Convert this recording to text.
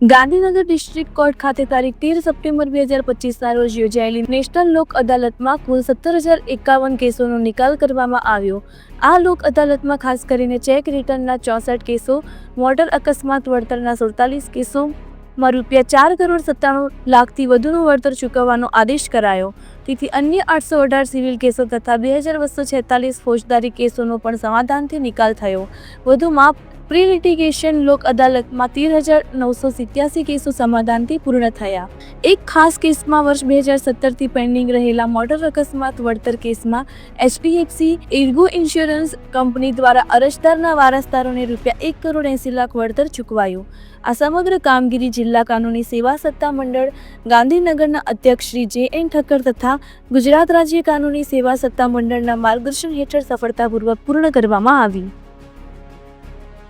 Gandhinagar district court ખાતે તારીખ તેર સપ્ટેમ્બર બે હજાર પચીસના રોજ યોજાયેલી નેશનલ લોક અદાલતમાં કુલ સત્તર હજાર એકાવન કેસોનો નિકાલ કરવામાં આવ્યો. આ લોક અદાલતમાં ખાસ કરીને ચેક રિટર્નના ચોસઠ કેસો મોટર અકસ્માત વળતરના સુડતાલીસ કેસોમાં રૂપિયા ચાર કરોડ સત્તાણું લાખથી વધુનું વળતર ચૂકવવાનો આદેશ કરાયો. તેથી અન્ય આઠસો અઢાર સિવિલ કેસો તથા બે હજાર બસો છેતાલીસ ફોજદારી કેસોનો પણ સમાધાનથી નિકાલ થયો. વધુમાં પ્રી લિટિગેશન લોક અદાલતમાં તેર હજાર નવસો સિત્યાસી કેસો સમાધાનથી પૂર્ણ થયા. એક ખાસ કેસમાં વર્ષ બે હજાર સત્તરથી પેન્ડિંગ રહેલા મોટર અકસ્માત વળતર કેસમાં એચડીએફસી ઇર્ગો ઇન્સ્યોરન્સ કંપની દ્વારા અરજદારના વારસદારોને રૂપિયા એક કરોડ એંસી લાખ વળતર ચૂકવાયું. આ સમગ્ર કામગીરી જિલ્લા કાનૂની સેવા સત્તા મંડળ, ગાંધીનગરના અધ્યક્ષ શ્રી જે એન ઠક્કર તથા ગુજરાત રાજ્ય કાનૂની સેવા સત્તા મંડળના માર્ગદર્શન હેઠળ સફળતાપૂર્વક પૂર્ણ કરવામાં આવી.